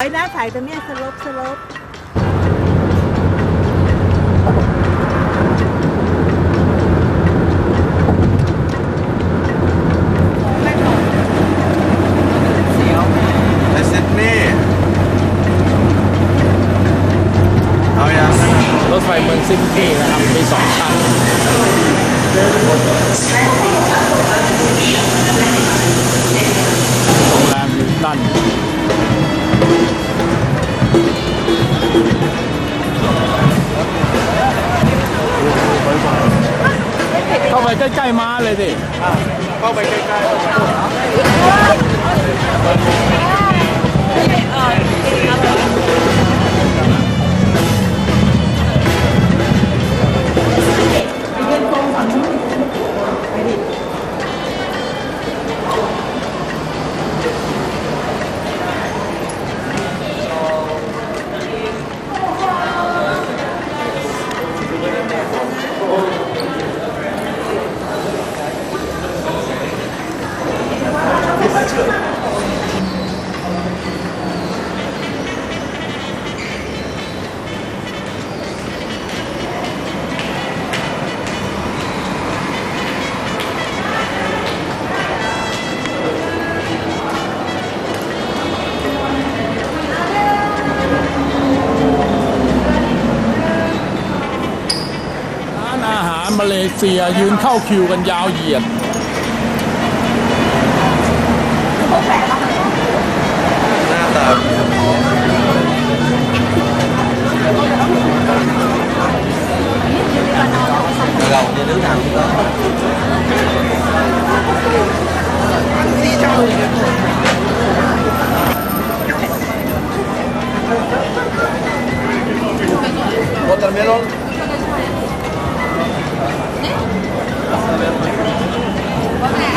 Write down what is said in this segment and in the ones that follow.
ไอ้น้าถ่ายตรงเนี้ยสลบสลบในซิดนีย์เอาอย่างรถไฟเมืองซิดนีย์นะครับ มีสองชั้นโรงแรมมิลตัน เข้าไปใกล้ๆม้าเลยสิเข้าไปใกล้ๆ เลเซียยืนเข้าคิวกันยาวเหยียดหน้าตาเราจะนึกทางก็ Watermelon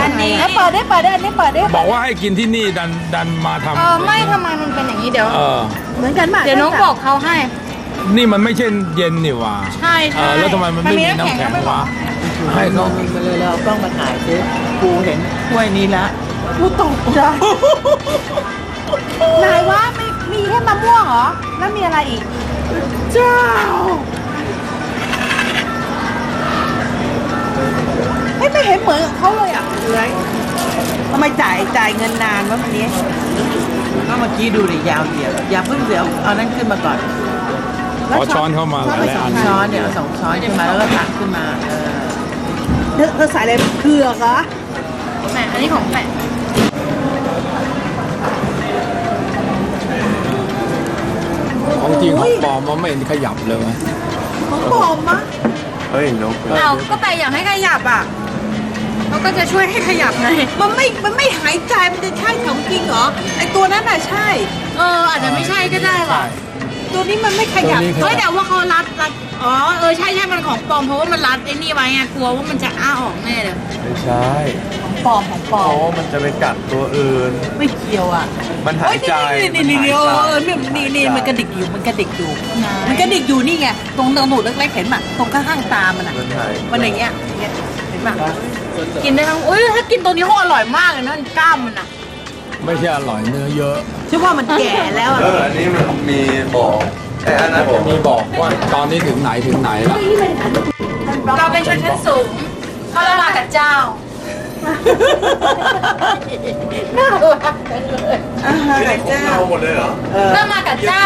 อันนี้อะเปิดได้เปิดได้อันนี้เปิดได้บอกว่าให้กินที่นี่ดันดันมาทเออไม่ทำไมมันเป็นอย่างนี้เดี๋ยวำเออ เหมือนกันป่ะเดี๋ยวน้องบอกเขาให้ นี่มันไม่ใช่เย็นนี่หว่าใช่เอใช่อแล้วทำไมมันไม่มีน้ำแข็งวะให้เขามาเลยแล้วเอากล้องมาถ่ายซิกูเห็นถ้วยนี้ละกูตกใจไหนวะมีมีแค่มะม่วงเหรอ แล้วมีอะไรอีก เจ้า เฮ้ยไม่เห็นเหมือนกับเขาเลยอะเลยทำไมจ่ายจ่ายเงินนานวะวันนี้ ก็เมื่อกี้ดูดิยาวเหยียดอย่าเพิ่งเดี๋ยวเอานั่นขึ้นมาก่อนขอช้อนเข้ามาหลายๆอัน ช้อนเนี่ยเอาสองช้อนขึ้นมาแล้วก็ตักขึ้นมาเออเธอเธอใส่อะไรเผือกเหรอแหมอันนี้ของแหมของจริงของปลอมมันไม่เห็นขยับเลยของปลอมมะ เฮ้ยนกเอาก็ไปอยากให้ขยับอะเขาก็จะช่วยให้ขยับไง มันไม่ มันไม่หายใจ มันจะใช่ของจริงเหรอ ไอตัวนั้นน่ะใช่ เอออาจจะไม่ใช่ก็ได้ว่ะตัวนี้มันไม่ขยับตัวนี้เฮ้ยแต่ว่าเขารัดรัด อ๋อ เออใช่ใช่มันของปลอมเพราะว่ามันรัดไอ้นี่ไว้ไงกลัวว่ามันจะอ้าออกแน่เลยไม่ใช่ของ ปลอมของปลอเพมราะว่ามันจะไปกัดตัวอื่น ไม่เกี่ยวอะมันหาเฮ้ยยใจนี่นี่นี่นี่เออเออนี่นี่นี่มันกระดิกอยู่มันกระดิกอยู่มันกระดิกอยู่นี่ไงตรงตรงหนูดเล็กๆเห็นป่ะตรงข้างๆตามันอะมันหายมันอย่างเงี้ยอย่างเงี้ยเห็นป่ะกินได้ทั้งอุ้ยถ้ากินตัวนี้เขาอร่อยมากเลยนะกล้ามมันอะไม่ใช่อร่อยเนื้อเยอะ ชื่อว่ามันแก่แล้วอะเอออันนี้มันมีบอกแต่อันนั้นผมมีบอกว่าตอนนี้ถึงไหนถึงไหนละเราเป็นชนชั้นสูงเขาละมากับเจ้า น่ารักเราหมดเลยเหรอเรามากับเจ้า